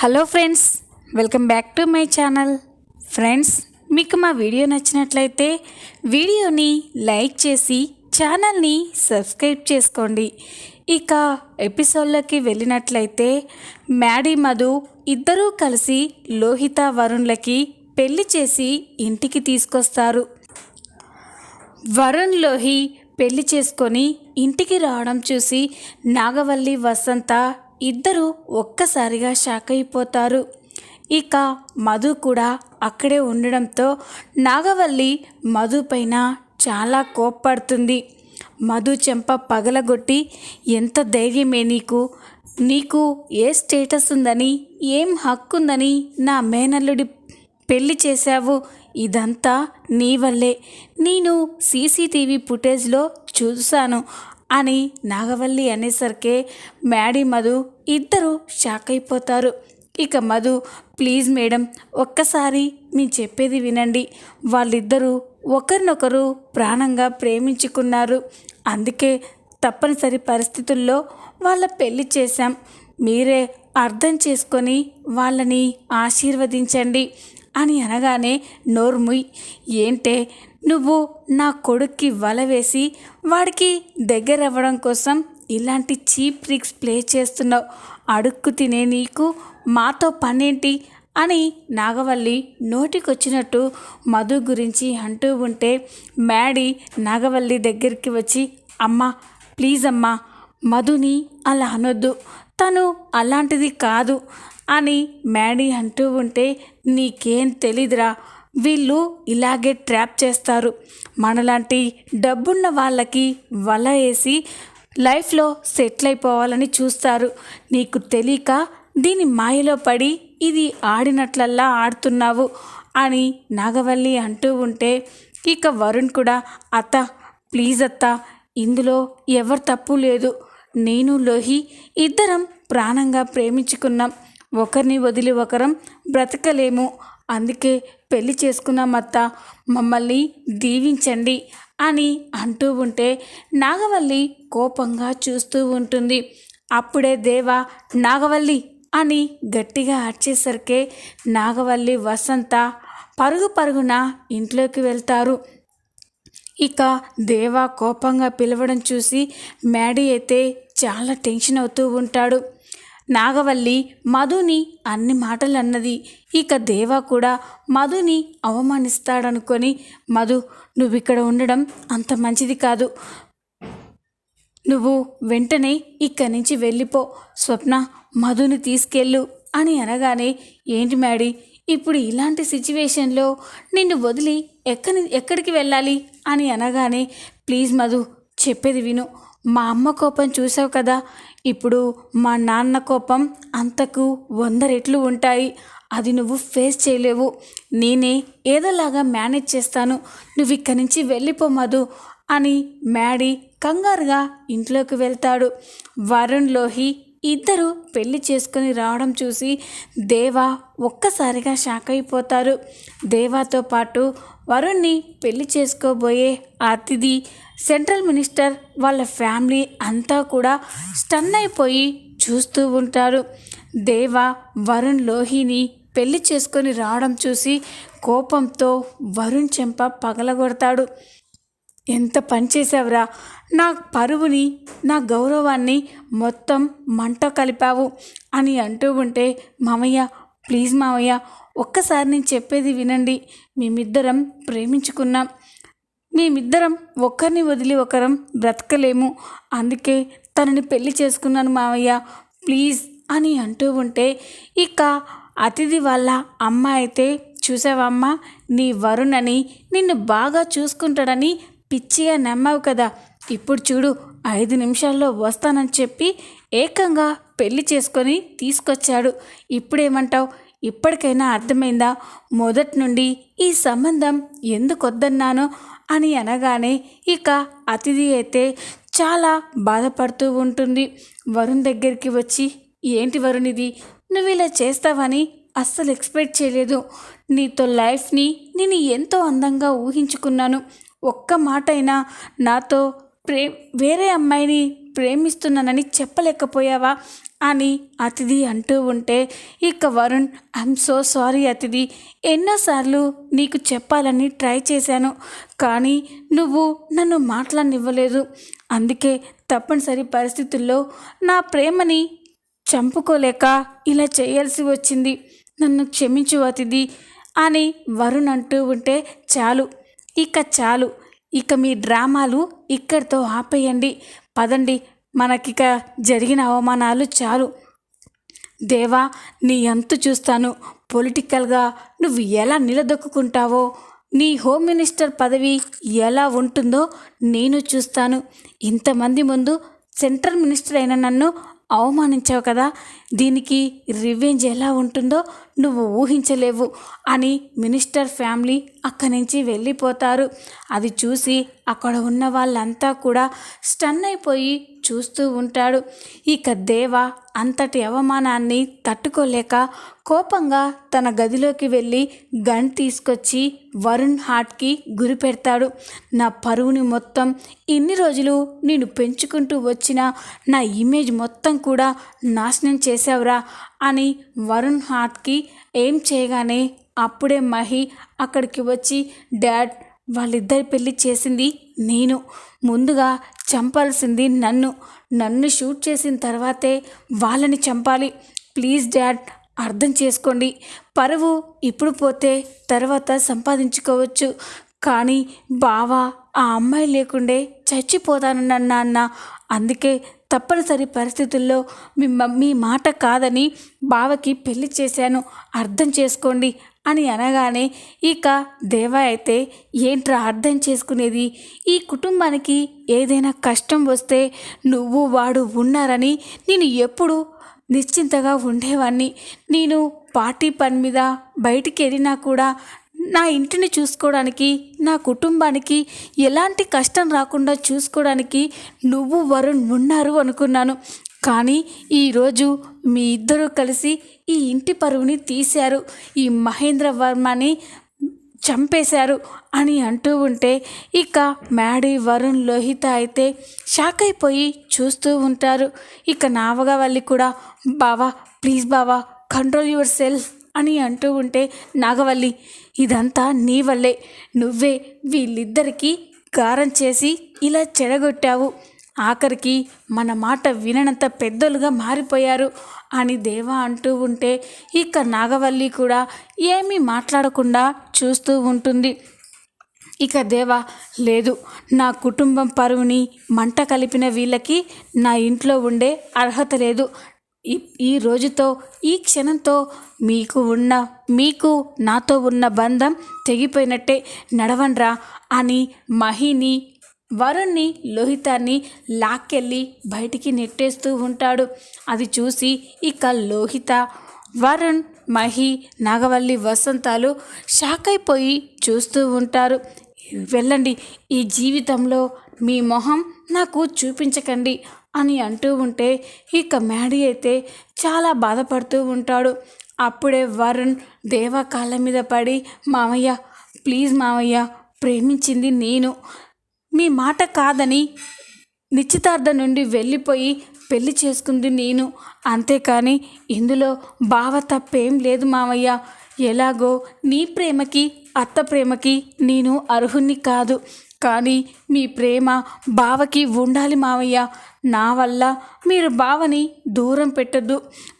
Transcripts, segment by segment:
Hello friends welcome back to my channel friends మీకు మా video నచ్చినట్లయితే వీడియోని లైక్ చేసి ఛానల్ని సబ్స్క్రైబ్ చేసుకోండి. ఇక ఎపిసోడ్లోకి వెళ్ళినట్లయితే మ్యాడీ మధు ఇద్దరూ కలిసి లోహిత వరుణ్లకి పెళ్ళి చేసి ఇంటికి తీసుకొస్తారు. వరుణ్ లోహి పెళ్ళి చేసుకొని ఇంటికి రావడం చూసి నాగవల్లి వసంత ఇద్దరు ఒక్కసారిగా షాక్ అయిపోతారు. ఇక మధు కూడా అక్కడే ఉండడంతో నాగవల్లి మధు పైన చాలా కోప్పడుతుంది. మధు చెంప పగలగొట్టి ఎంత ధైర్యమే నీకు? నీకు ఏ స్టేటస్ ఉందని ఏం హక్కు ఉందని నా మేనల్లుడి పెళ్ళి చేశావు? ఇదంతా నీ వల్లే. నేను సీసీటీవీ ఫుటేజ్లో చూశాను. అని నాగవల్లి అనేసరికే మ్యాడీ మధు ఇద్దరు షాక్ అయిపోతారు. ఇక మధు ప్లీజ్ మేడం ఒక్కసారి మీ చెప్పేది వినండి. వాళ్ళిద్దరూ ఒకరినొకరు ప్రాణంగా ప్రేమించుకున్నారు. అందుకే తప్పనిసరి పరిస్థితుల్లో వాళ్ళ పెళ్ళి చేశాం. మీరే అర్థం చేసుకొని వాళ్ళని ఆశీర్వదించండి అని అనగానే నోర్ముయ్. ఏంటే నువ్వు నా కొడుక్కి వల వేసి వాడికి దగ్గర అవ్వడం కోసం ఇలాంటి చీప్ ట్రిక్స్ ప్లే చేస్తున్నావు. అడుక్కు తినే నీకు మాతో పనేంటి? అని నాగవల్లి నోటికొచ్చినట్టు మధు గురించి అంటూ ఉంటే మ్యాడీ నాగవల్లి దగ్గరికి వచ్చి అమ్మా ప్లీజ్ అమ్మా మధుని అలా అనొద్దు. తను అలాంటిది కాదు అని మ్యాడీ అంటూ ఉంటే నీకేం తెలీదురా వీళ్ళు ఇలాగే ట్రాప్ చేస్తారు. మనలాంటి డబ్బున్న వాళ్ళకి వల వేసి లైఫ్లో సెటిల్ అయిపోవాలని చూస్తారు. నీకు తెలియక దీని మాయలో పడి ఇది ఆడినట్లల్లా ఆడుతున్నావు అని నాగవల్లి అంటూ ఉంటే ఇక వరుణ్ కూడా అత్త ప్లీజ్ అత్త ఇందులో ఎవరు తప్పు లేదు. నేను లోహి ఇద్దరం ప్రాణంగా ప్రేమించుకున్నాం. ఒకరిని వదిలి ఒకరం బ్రతకలేము. అందుకే పెళ్ళి చేసుకున్నాం అత్త. మమ్మల్ని దీవించండి అని అంటూ ఉంటే నాగవల్లి కోపంగా చూస్తూ ఉంటుంది. అప్పుడే దేవా నాగవల్లి అని గట్టిగా అరిచేసరికే నాగవల్లి వసంత పరుగు పరుగున ఇంట్లోకి వెళ్తారు. ఇక దేవా కోపంగా పిలవడం చూసి మ్యాడీ అయితే చాలా టెన్షన్ అవుతూ ఉంటాడు. నాగవల్లి మధుని అన్ని మాటలు అన్నది ఇక దేవా కూడా మధుని అవమానిస్తాడనుకొని మధు నువ్వు ఇక్కడ ఉండడం అంత మంచిది కాదు. నువ్వు వెంటనే ఇక్కడి నుంచి వెళ్ళిపో. స్వప్న మధుని తీసుకెళ్ళు అని అనగానే ఏంటి మ్యాడీ ఇప్పుడు ఇలాంటి సిచ్యువేషన్లో నిన్ను వదిలి ఎక్కడి ఎక్కడికి వెళ్ళాలి అని అనగానే ప్లీజ్ మధు చెప్పేది విను. మా అమ్మ కోపం చూసావు కదా ఇప్పుడు మా నాన్న కోపం అంతకు వంద రెట్లు ఉంటాయి. అది నువ్వు ఫేస్ చేయలేవు. నేనే ఏదోలాగా మేనేజ్ చేస్తాను. నువ్వు ఇక్కడి నుంచి వెళ్ళిపోమదు అని మ్యాడీ కంగారుగా ఇంట్లోకి వెళ్తాడు. వరుణ్ లోహి ఇద్దరు పెళ్ళి చేసుకుని రావడం చూసి దేవా ఒక్కసారిగా షాక్ అయిపోతారు. దేవాతో పాటు వరుణ్ణి పెళ్ళి చేసుకోబోయే అతిథి సెంట్రల్ మినిస్టర్ వాళ్ళ ఫ్యామిలీ అంతా కూడా స్టన్ అయిపోయి చూస్తూ ఉంటారు. దేవా వరుణ్ లోహిని పెళ్ళి చేసుకొని రావడం చూసి కోపంతో వరుణ్ చెంప పగలగొడతాడు. ఎంత పనిచేసావురా నా పరువుని నా గౌరవాన్ని మొత్తం మంట కలిపావు అని అంటూ ఉంటే మామయ్య ప్లీజ్ మామయ్య ఒక్కసారి నేను చెప్పేది వినండి. మేమిద్దరం ప్రేమించుకున్నాం. మేమిద్దరం ఒకరిని వదిలి ఒకరం బ్రతకలేము. అందుకే తనని పెళ్ళి చేసుకున్నాను మావయ్య. ప్లీజ్ అని అంటూ ఉంటే ఇక అతిథి వాళ్ళ అమ్మ అయితే చూసావమ్మా నీ వరుణని నిన్ను బాగా చూసుకుంటాడని పిచ్చిగా నమ్మావు కదా. ఇప్పుడు చూడు ఐదు నిమిషాల్లో వస్తానని చెప్పి ఏకంగా పెళ్ళి చేసుకొని తీసుకొచ్చాడు. ఇప్పుడేమంటావు? ఇప్పటికైనా అర్థమైందా? మొదటి నుండి ఈ సంబంధం ఎందుకొద్దన్నానో? అని అనగానే ఇక అతిథి అయితే చాలా బాధపడుతూ ఉంటుంది. వరుణ్ దగ్గరికి వచ్చి ఏంటి వరుణ్ ఇది? నువ్వు ఇలా చేస్తావని అస్సలు ఎక్స్పెక్ట్ చేయలేదు. నీతో లైఫ్ని నేను ఎంతో అందంగా ఊహించుకున్నాను. ఒక్క మాట అయినా నాతో ప్రే వేరే అమ్మాయిని ప్రేమిస్తున్నానని చెప్పలేకపోయావా? అని అతిథి అంటూ ఉంటే ఇక వరుణ్ ఐఎమ్ సో సారీ అతిథి. ఎన్నోసార్లు నీకు చెప్పాలని ట్రై చేశాను కానీ నువ్వు నన్ను మాట్లాడనివ్వలేదు. అందుకే తప్పనిసరి పరిస్థితుల్లో నా ప్రేమని చంపుకోలేక ఇలా చేయాల్సి వచ్చింది. నన్ను క్షమించు అతిథి అని వరుణ్ అంటూ ఉంటే చాలు. ఇక చాలు. ఇక మీ డ్రామాలు ఇక్కడితో ఆపేయండి. పదండి. మనకిక జరిగిన అవమానాలు చాలు. దేవా నీ అంతు చూస్తాను. పొలిటికల్గా నువ్వు ఎలా నిలదొక్కుంటావో నీ హోమ్ మినిస్టర్ పదవి ఎలా ఉంటుందో నేను చూస్తాను. ఇంతమంది ముందు సెంట్రల్ మినిస్టర్ అయిన నన్ను అవమానించావు కదా దీనికి రివెంజ్ ఎలా ఉంటుందో నువ్వు ఊహించలేవు అని మినిస్టర్ ఫ్యామిలీ అక్కడి నుంచి వెళ్ళిపోతారు. అది చూసి అక్కడ ఉన్న వాళ్ళంతా కూడా స్టన్ అయిపోయి చూస్తూ ఉంటాడు. ఇక దేవ అంతటి అవమానాన్ని తట్టుకోలేక కోపంగా తన గదిలోకి వెళ్ళి గన్ తీసుకొచ్చి వరుణ్ హార్ట్కి గురి పెడతాడు. నా పరువుని మొత్తం ఇన్ని రోజులు నేను పెంచుకుంటూ వచ్చిన నా ఇమేజ్ మొత్తం కూడా నాశనం చేసావురా అని వరుణ్ హార్ట్కి ఏం చేయగానే అప్పుడే మహి అక్కడికి వచ్చి డాడ్ వాళ్ళిద్దరి పెళ్ళి చేసింది నేను. ముందుగా చంపాల్సింది నన్ను. నన్ను షూట్ చేసిన తర్వాతే వాళ్ళని చంపాలి. ప్లీజ్ డాడ్ అర్థం చేసుకోండి. పరువు ఇప్పుడు పోతే తర్వాత సంపాదించుకోవచ్చు. కానీ బావా ఆ అమ్మాయి లేకుండే చచ్చిపోతానన్న అన్న అందుకే తప్పనిసరి పరిస్థితుల్లో మీ మీ మాట కాదని బావకి పెళ్ళి చేశాను అర్థం చేసుకోండి అని అనగానే ఇక దేవా అయితే ఏంట్రా అర్థం చేసుకునేది? ఈ కుటుంబానికి ఏదైనా కష్టం వస్తే నువ్వు వాడు ఉన్నారని నేను ఎప్పుడు నిశ్చింతగా ఉండేవాణ్ణి. నేను పార్టీ పని మీద బయటికి వెళ్ళినా కూడా నా ఇంటిని చూసుకోవడానికి నా కుటుంబానికి ఎలాంటి కష్టం రాకుండా చూసుకోవడానికి నువ్వు వరుణ్ ఉన్నారు అనుకున్నాను. కానీ ఈరోజు మీ ఇద్దరూ కలిసి ఈ ఇంటి పరువుని తీశారు. ఈ మహేంద్ర వర్మని చంపేశారు అని అంటూ ఉంటే ఇక మ్యాడీ వరుణ్ లోహిత అయితే షాక్ అయిపోయి చూస్తూ ఉంటారు. ఇక నావగా వాళ్ళు కూడా బావా ప్లీజ్ బావా కంట్రోల్ యువర్ సెల్ఫ్. అని అంటూ ఉంటే నాగవల్లి ఇదంతా నీ వల్లే. నువ్వే వీళ్ళిద్దరికీ గారం చేసి ఇలా చెడగొట్టావు. ఆఖరికి మన మాట విననంత పెద్దలుగా మారిపోయారు అని దేవా అంటూ ఉంటే ఇక నాగవల్లి కూడా ఏమీ మాట్లాడకుండా చూస్తూ ఉంటుంది. ఇక దేవా లేదు. నా కుటుంబం పరువుని మంట కలిపిన వీళ్ళకి నా ఇంట్లో ఉండే అర్హత లేదు. ఈ రోజుతో ఈ క్షణంతో మీకు ఉన్న మీకు నాతో ఉన్న బంధం తెగిపోయినట్టే నడవండ్రా అని మహిని వరుణ్ణి లోహితాన్ని లాక్కెళ్ళి బయటికి నెట్టేస్తూ ఉంటాడు. అది చూసి ఇక లోహిత వరుణ్ మహి నాగవల్లి వసంతాలు షాక్ అయిపోయి చూస్తూ ఉంటారు. వెళ్ళండి ఈ జీవితంలో మీ మొహం నాకు చూపించకండి. అని అంటూ ఉంటే ఇక మ్యాడీ అయితే చాలా బాధపడుతూ ఉంటాడు. అప్పుడే వరుణ్ దేవా కాళ్ళ మీద పడి మామయ్య ప్లీజ్ మామయ్య ప్రేమించింది నేను. మీ మాట కాదని నిశ్చితార్థం నుండి వెళ్ళిపోయి పెళ్ళి చేసుకుంది నేను. అంతేకాని ఇందులో బావ తప్పేం లేదు మామయ్య. ఎలాగో నీ ప్రేమకి అత్త ప్రేమకి నేను అర్హుణ్ణి కాదు. కానీ మీ ప్రేమ బావకి ఉండాలి మావయ్య. నా వల్ల మీరు బావని దూరం పెట్టద్దు.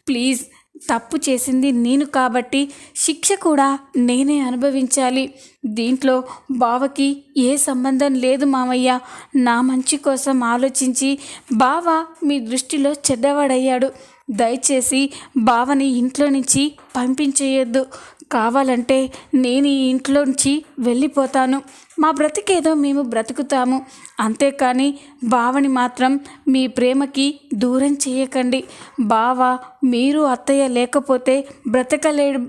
ప్లీజ్ తప్పు చేసింది నేను కాబట్టి శిక్ష కూడా నేనే అనుభవించాలి. దీంట్లో బావకి ఏ సంబంధం లేదు మామయ్య నా మంచి కోసం ఆలోచించి బావ మీ దృష్టిలో చెడ్డవాడయ్యాడు. దయచేసి బావని ఇంట్లో నుంచి పంపించేయొద్దు. కావాలంటే నేను ఈ ఇంట్లోంచి వెళ్ళిపోతాను. మా బ్రతికేదో మేము బ్రతుకుతాము. అంతేకాని బావని మాత్రం మీ ప్రేమకి దూరం చేయకండి. బావ మీరు అత్తయ్య లేకపోతే బ్రతకలేడు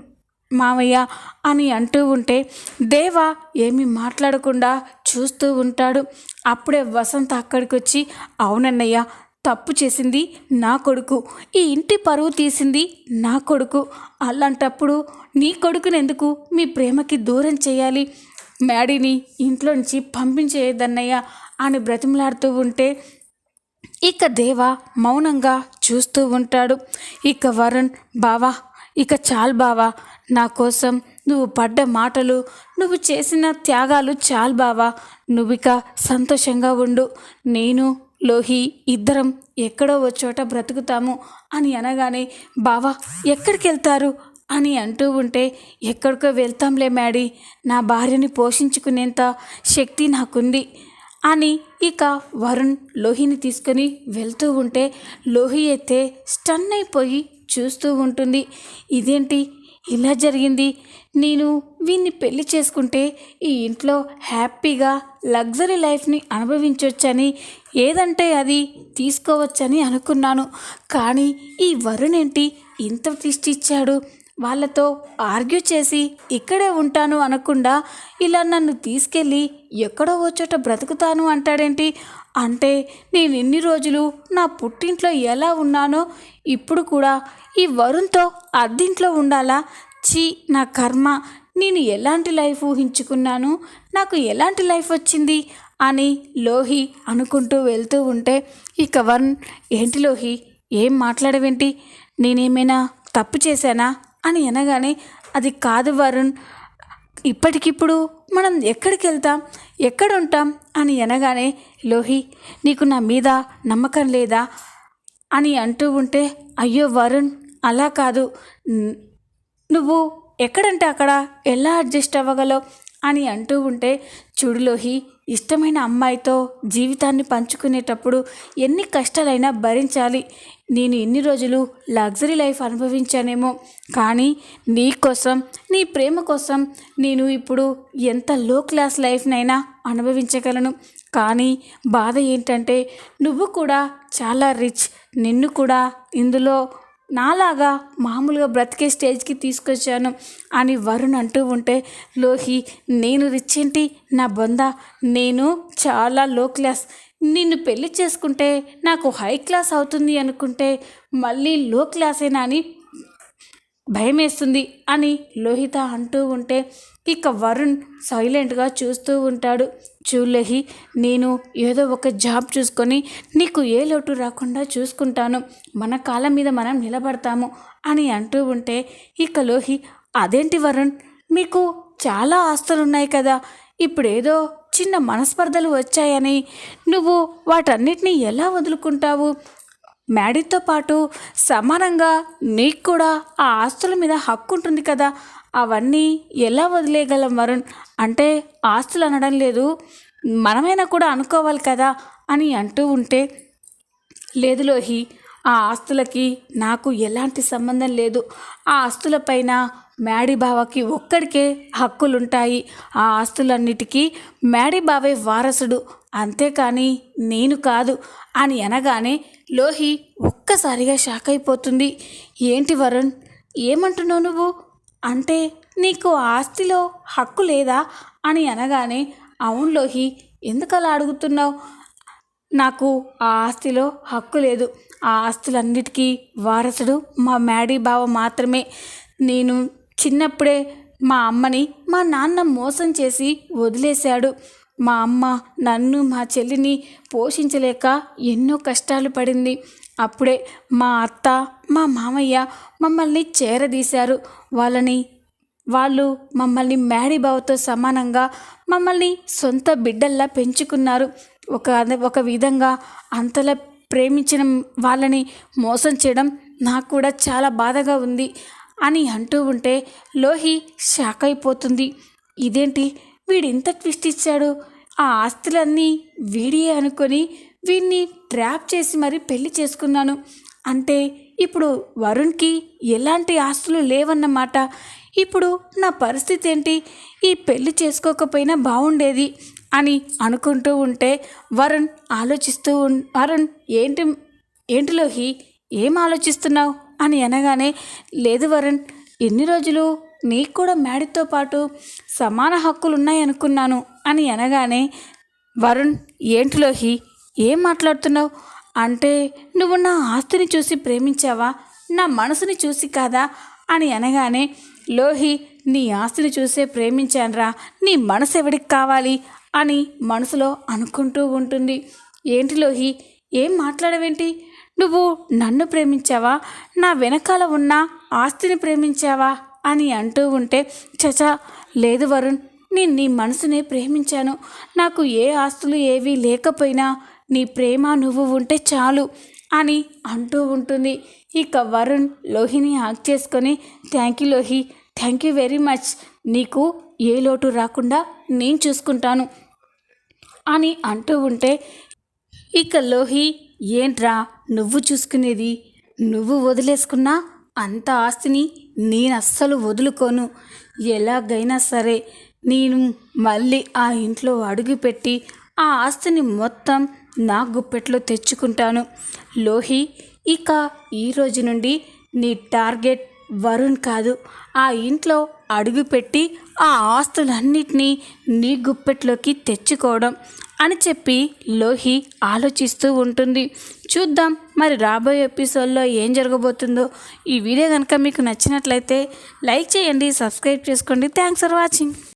మామయ్య అని అంటూ ఉంటే దేవ ఏమీ మాట్లాడకుండా చూస్తూ ఉంటాడు. అప్పుడే వసంత అక్కడికి వచ్చి అవునన్నయ్య తప్పు చేసింది నా కొడుకు. ఈ ఇంటి పరువు తీసింది నా కొడుకు. అలాంటప్పుడు నీ కొడుకుని ఎందుకు మీ ప్రేమకి దూరం చేయాలి? మ్యాడీని ఇంట్లో నుంచి పంపించేదన్నయ్యా అని బ్రతిమలాడుతూ ఉంటే ఇక దేవ మౌనంగా చూస్తూ ఉంటాడు. ఇక వరుణ్ బావా ఇక చాలు బావా. నా కోసం నువ్వు పడ్డ మాటలు నువ్వు చేసిన త్యాగాలు చాలు బావా. నువ్విక సంతోషంగా ఉండు. నేను లోహి ఇద్దరం ఎక్కడో ఓ చోట బ్రతుకుతాము అని అనగానే బావా ఎక్కడికి వెళ్తారు అని అంటూ ఉంటే ఎక్కడికో వెళ్తాంలే మ్యాడీ నా భార్యని పోషించుకునేంత శక్తి నాకుంది అని ఇక వరుణ్ లోహిని తీసుకొని వెళ్తూ ఉంటే లోహి అయితే స్టన్ అయిపోయి చూస్తూ ఉంటుంది. ఇదేంటి? ఇలా జరిగింది. నేను వీన్ని పెళ్ళి చేసుకుంటే ఈ ఇంట్లో హ్యాపీగా లగ్జరీ లైఫ్ని అనుభవించవచ్చని ఏదంటే అది తీసుకోవచ్చని అనుకున్నాను. కానీ ఈ వరుణ్ ఏంటి ఇంత ట్విస్ట్ ఇచ్చాడు వాళ్ళతో ఆర్గ్యూ చేసి ఇక్కడే ఉంటాను అనకుండా ఇలా నన్ను తీసుకెళ్ళి ఎక్కడో ఓ చోట బ్రతుకుతాను అంటాడేంటి? అంటే నేను ఎన్ని రోజులు నా పుట్టింట్లో ఎలా ఉన్నానో ఇప్పుడు కూడా ఈ వరుణ్తో అద్దింట్లో ఉండాలా? చీ నా కర్మ. నేను ఎలాంటి లైఫ్ ఊహించుకున్నాను? నాకు ఎలాంటి లైఫ్ వచ్చింది? అని లోహి అనుకుంటూ వెళ్తూ ఉంటే ఇక వరుణ్ ఏంటి లోహి? ఏం మాట్లాడవేంటి? నేనేమైనా తప్పు చేశానా? అని అనగానే అది కాదు వరుణ్. ఇప్పటికిప్పుడు మనం ఎక్కడికి వెళ్తాం ఎక్కడ ఉంటాం అని అనగానే లోహి నీకు నా మీద నమ్మకం లేదా? అని అంటూ ఉంటే అయ్యో వరుణ్ అలా కాదు. నువ్వు ఎక్కడంటే అక్కడ ఎలా అడ్జస్ట్ అవ్వగలవు? అని అంటూ ఉంటే చూడులోహి ఇష్టమైన అమ్మాయితో జీవితాన్ని పంచుకునేటప్పుడు ఎన్ని కష్టాలైనా భరించాలి. నేను ఎన్ని రోజులు లగ్జరీ లైఫ్ అనుభవించానేమో. కానీ నీ కోసం నీ ప్రేమ కోసం నేను ఇప్పుడు ఎంత లో క్లాస్ లైఫ్నైనా అనుభవించగలను. కానీ బాధ ఏంటంటే నువ్వు కూడా చాలా రిచ్ నిన్ను కూడా ఇందులో నాలాగా మామూలుగా బ్రతికే స్టేజ్కి తీసుకొచ్చాను అని వరుణ్ అంటూ ఉంటే లోహి నేను రిచ్ ఏంటి? నా బొంద. నేను చాలా లో క్లాస్ నిన్ను పెళ్ళి చేసుకుంటే నాకు హై క్లాస్ అవుతుంది అనుకుంటే మళ్ళీ లో క్లాసేనా అని భయమేస్తుంది అని లోహిత అంటూ ఉంటే ఇక వరుణ్ సైలెంట్గా చూస్తూ ఉంటాడు. చూలేహి నేను ఏదో ఒక జాబ్ చూసుకొని నీకు ఏ లోటు రాకుండా చూసుకుంటాను. మన కాళ్ళ మీద మనం నిలబడతాము అని అంటూ ఉంటే ఇక లోహి అదేంటి వరుణ్? మీకు చాలా ఆస్తులు ఉన్నాయి కదా. ఇప్పుడేదో చిన్న మనస్పర్ధలు వచ్చాయని. నువ్వు వాటన్నిటిని ఎలా వదులుకుంటావు? మ్యాడీతో పాటు సమానంగా నీకు కూడా ఆ ఆస్తుల మీద హక్కు ఉంటుంది కదా. అవన్నీ ఎలా వదిలేయగలం వరుణ్? అంటే ఆస్తులు అనడం లేదు. మనమైనా కూడా అనుకోవాలి కదా అని అంటూ ఉంటే లేదు లోహి ఆ ఆస్తులకి నాకు ఎలాంటి సంబంధం లేదు. ఆ ఆస్తులపైన మ్యాడీ బావకి ఒక్కడికే హక్కులుంటాయి. ఆ ఆస్తులన్నిటికీ మ్యాడీ బావే వారసుడు. అంతేకాని నేను కాదు అని అనగానే లోహి ఒక్కసారిగా షాక్ అయిపోతుంది ఏంటి వరుణ్? ఏమంటున్నావు నువ్వు? అంటే నీకు ఆ ఆస్తిలో హక్కు లేదా? అని అనగానే అవునులోహి ఎందుకలా అడుగుతున్నావు? నాకు ఆ ఆస్తిలో హక్కు లేదు. ఆ ఆస్తులన్నిటికీ వారసుడు మా మ్యాడీ బావ మాత్రమే. నేను చిన్నప్పుడే మా అమ్మని మా నాన్న మోసం చేసి వదిలేశాడు. మా అమ్మ నన్ను మా చెల్లిని పోషించలేక ఎన్నో కష్టాలు పడింది. అప్పుడే మా అత్త మా మామయ్య మమ్మల్ని చేరదీశారు. వాళ్ళని వాళ్ళు మమ్మల్ని మ్యాడీ బావతో సమానంగా మమ్మల్ని సొంత బిడ్డల్లా పెంచుకున్నారు. ఒక ఒక విధంగా అంతలా ప్రేమించిన వాళ్ళని మోసం చేయడం నాకు కూడా చాలా బాధగా ఉంది అని అంటూ ఉంటే లోహి షాక్ అయిపోతుంది. ఇదేంటి? వీడు ఇంత ట్విస్ట్ ఇచ్చాడు? ఆ ఆస్తులన్నీ వీడియే అనుకొని వీడిని ట్రాప్ చేసి మరీ పెళ్ళి చేసుకున్నాను. అంటే ఇప్పుడు వరుణ్కి ఎలాంటి ఆస్తులు లేవన్నమాట. ఇప్పుడు నా పరిస్థితి ఏంటి? ఈ పెళ్ళి చేసుకోకపోయినా బాగుండేది అని అనుకుంటూ ఉంటే వరుణ్ ఆలోచిస్తూ ఉన్ వరుణ్ ఏంటి ఏంటి లోహి? ఏం ఆలోచిస్తున్నావు? అని అనగానే లేదు వరుణ్ ఎన్ని రోజులు నీకు కూడా మ్యాడీతో పాటు సమాన హక్కులు ఉన్నాయనుకున్నాను అని అనగానే వరుణ్ ఏంటి లోహి? ఏం మాట్లాడుతున్నావు? అంటే నువ్వు నా ఆస్తిని చూసి ప్రేమించావా? నా మనసుని చూసి కాదా? అని అనగానే లోహి నీ ఆస్తిని చూసే ప్రేమించానురా. నీ మనసు ఎవడికి కావాలి? అని మనసులో అనుకుంటూ ఉంటుంది. ఏంటి లోహి? ఏం మాట్లాడవేంటి? నువ్వు నన్ను ప్రేమించావా? నా వెనకాల ఉన్న ఆస్తిని ప్రేమించావా? అని అంటూ ఉంటే చచా లేదు వరుణ్ నేను నీ మనసునే ప్రేమించాను. నాకు ఏ ఆస్తులు ఏవీ లేకపోయినా నీ ప్రేమ నువ్వు ఉంటే చాలు అని అంటూ ఉంటుంది. ఇక వరుణ్ లోహిని హాక్ చేసుకొని thank you Lohi thank you very much నీకు ఏ లోటు రాకుండా నేను చూసుకుంటాను అని అంటూ ఉంటే ఇక లోహి ఏంట్రా నువ్వు చూసుకునేది? నువ్వు వదిలేసుకున్నా అంత ఆస్తిని నేను అస్సలు వదులుకోను. ఎలాగైనా సరే నేను మళ్ళీ ఆ ఇంట్లో అడుగుపెట్టి ఆ ఆస్తిని మొత్తం నా గుప్పెట్లో తెచ్చుకుంటాను. లోహి ఇక ఈ రోజు నుండి నీ టార్గెట్ వరుణ్ కాదు. ఆ ఇంట్లో అడుగుపెట్టి ఆ ఆస్తులన్నిటినీ నీ గుప్పెట్లోకి తెచ్చుకోవడం. అని చెప్పి లోహి ఆలోచిస్తూ ఉంటుంది. చూద్దాం మరి రాబోయే ఎపిసోడ్లో ఏం జరగబోతుందో. ఈ వీడియో కనుక మీకు నచ్చినట్లయితే లైక్ చేయండి సబ్స్క్రైబ్ చేసుకోండి. Thanks for watching.